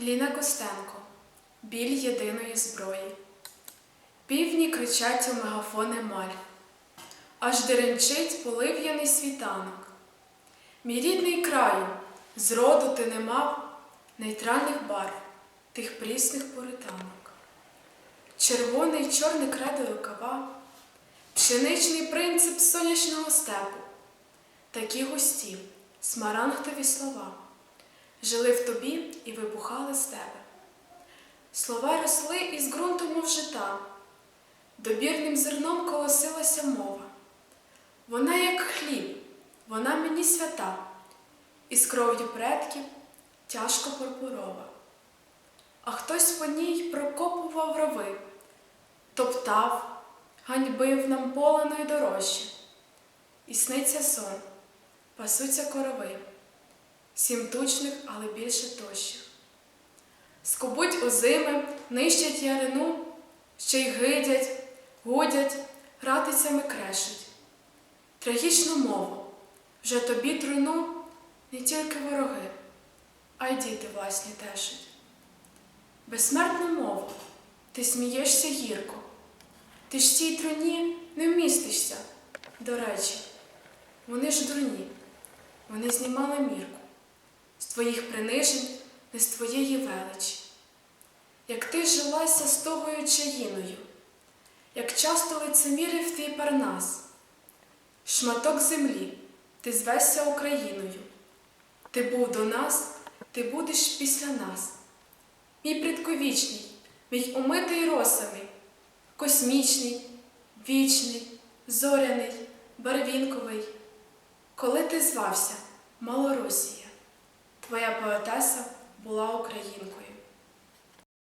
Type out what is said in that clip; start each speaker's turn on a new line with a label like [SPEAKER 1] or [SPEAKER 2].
[SPEAKER 1] Ліна Костенко Біль єдиної зброї. Півні кричать у мегафони маль, аж деренчить полив'яний світанок. Мій рідний краю, зроду ти не мав нейтральних барв, тих прісних поританок. Червоний чорний кредо рукава, пшеничний принцип сонячного степу, такі густі, смарагдові слова жили в тобі і вибухали з тебе. Слова росли із ґрунту, мов жита, добірним зерном колосилася мова. Вона, як хліб, вона мені свята, із кров'ю предків тяжко пурпурова. А хтось по ній прокопував рови, топтав, ганьбив нам поле найдорожче. І сниться сон, пасуться корови сім тучних, але більше тощих. Скубуть озими, нищать ярину, ще й гидять, гудять, ратицями крешуть. Трагічну мову вже тобі труну не тільки вороги, а й діти власні тешуть. Безсмертну мову ти смієшся гірко, ти ж цій труні не вмістишся. До речі, вони ж дурні, вони знімали мірку твоїх принижень, не з твоєї величі. Як ти жилася з тогою чаїною, як часто лицемірив твій парнас, шматок землі, ти звешся Україною. Ти був до нас, ти будеш після нас. Мій предковічний, мій умитий росами, космічний, вічний, зоряний, барвінковий, коли ти звався, Малоросія. Моя поетеса була українкою.